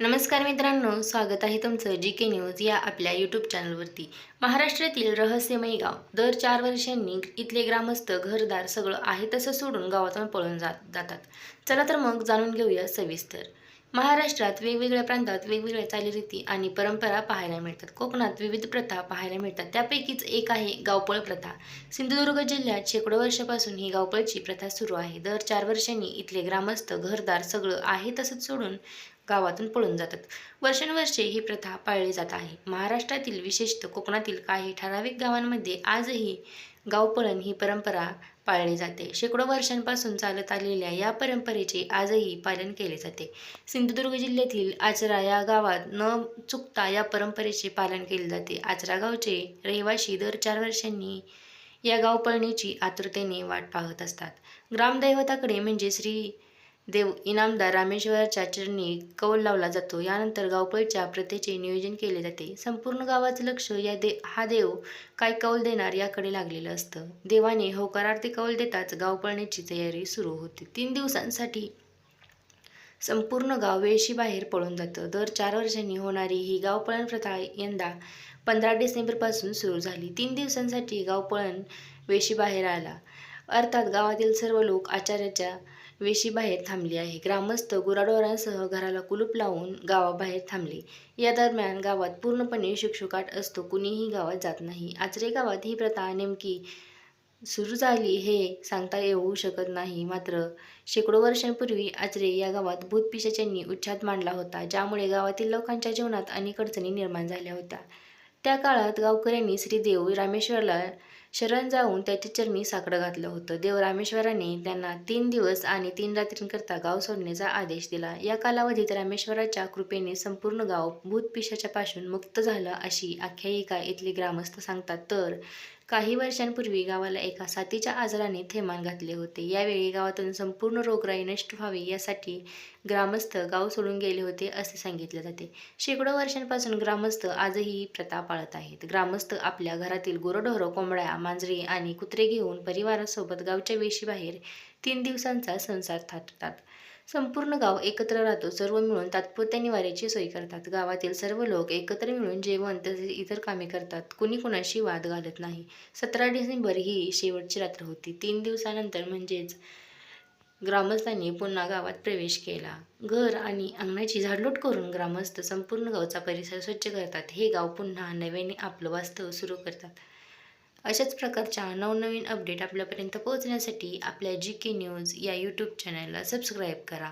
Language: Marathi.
नमस्कार मित्रांनो स्वागत आहे तुमचं जी के न्यूज या आपल्या यूट्यूब चॅनलवरती महाराष्ट्रातील रहस्यमयी गाव दर चार वर्षांनी इथले ग्रामस्थ घरदार सगळं आहे तसं सोडून गावातून पळून जात जातात. चला तर मग जाणून घेऊया सविस्तर. महाराष्ट्रात वेगवेगळ्या प्रांतात वेगवेगळ्या चालीरीती आणि परंपरा पाहायला मिळतात. कोकणात विविध प्रथा पाहायला मिळतात. त्यापैकीच एक आहे गावपळ प्रथा. सिंधुदुर्ग जिल्ह्यात शेकडो वर्षापासून ही गावपळची प्रथा सुरू आहे. दर चार वर्षांनी इथले ग्रामस्थ घरदार सगळं आहे तसंच सोडून गावातून पळून जातात. वर्षानुवर्षे ही प्रथा पाळली जात आहे. महाराष्ट्रातील विशेषतः कोकणातील काही ठराविक गावांमध्ये आजही गावपळण ही परंपरा पाळली जाते. शेकडो वर्षांपासून चालत आलेल्या या परंपरेचे आजही पालन केले जाते. सिंधुदुर्ग जिल्ह्यातील आचरा या गावात न चुकता या परंपरेचे पालन केले जाते. आचरा गावचे रहिवासी दर चार वर्षांनी या गावपळणीची आतुरतेने वाट पाहत असतात. ग्रामदैवताकडे म्हणजे श्री देव इनामदार रामेश्वराच्या चरणी कौल लावला जातो. यानंतर गावपळीच्या प्रथेचे नियोजन केले जाते. संपूर्ण गावाचं लक्ष या दे हा देव काय कौल देणार याकडे लागलेलं असतं. देवाने होकारार्थी कौल देताच गावपळण्याची तयारी सुरू होते. तीन दिवसांसाठी संपूर्ण गाव वेशीबाहेर पळून जातं. दर चार वर्षांनी होणारी ही गावपळण प्रथा यंदा पंधरा डिसेंबरपासून सुरू झाली. तीन दिवसांसाठी गावपळण वेशीबाहेर आला. अर्थात गावातील सर्व लोक आचार्याच्या वेशीबाहेर थांबली आहे. ग्रामस्थ गुराढोरांसह घराला कुलूप लावून गावाबाहेर थांबले. या दरम्यान गावात पूर्णपणे शुकशुकाट असतो. कुणीही गावात जात नाही. आचरे गावात ही प्रथा नेमकी सुरू झाली हे सांगता येऊ शकत नाही. मात्र शेकडो वर्षांपूर्वी आचरे या गावात भूतपिशाच्यांनी उच्छाद मांडला होता ज्यामुळे गावातील लोकांच्या जीवनात अनेक अडचणी निर्माण झाल्या होत्या. त्या काळात गावकऱ्यांनी श्रीदेव रामेश्वरला शरण जाऊन त्याच्या चरणी साकडं घातलं होतं. देव रामेश्वराने त्यांना तीन दिवस आणि तीन रात्रींकरता गाव सोडण्याचा आदेश दिला. या कालावधीत रामेश्वराच्या कृपेने संपूर्ण गाव भूतपिशाच्या पासून मुक्त झालं अशी आख्यायिका इथले ग्रामस्थ सांगतात. तर काही वर्षांपूर्वी गावाला एका साथीच्या आजाराने थैमान घातले होते. यावेळी गावातून संपूर्ण रोगराई नष्ट व्हावी यासाठी ग्रामस्थ गाव सोडून गेले होते असे सांगितले जाते. शेकडो वर्षांपासून ग्रामस्थ आजही ही प्रथा पाळत आहेत. ग्रामस्थ आपल्या घरातील गुरढोरं कोंबड्या मांजरी आणि कुत्रे घेऊन परिवारासोबत गावच्या वेशीबाहेर तीन दिवसांचा संसार थाटतात. संपूर्ण गाव एकत्र राहतो. सर्व मिळून तात्पुरत्या निवाऱ्याची सोय करतात. गावातील सर्व लोक एकत्र मिळून जेवण तसेच इतर कामे करतात. कुणी कुणाशी वाद घालत नाही. सतरा डिसेंबर ही शेवटची रात्र होती. तीन दिवसानंतर म्हणजेच ग्रामस्थांनी पुन्हा गावात प्रवेश केला. घर आणि अंगणाची झाडलोट करून ग्रामस्थ संपूर्ण गावचा परिसर स्वच्छ करतात. हे गाव पुन्हा नव्याने आपलं वास्तव सुरू करतात. अशाच प्रकारच्या नवनवीन अपडेट आपल्यापर्यंत पोहोचण्यासाठी आपल्या जी के न्यूज या यूट्यूब चॅनलला सबस्क्राईब करा.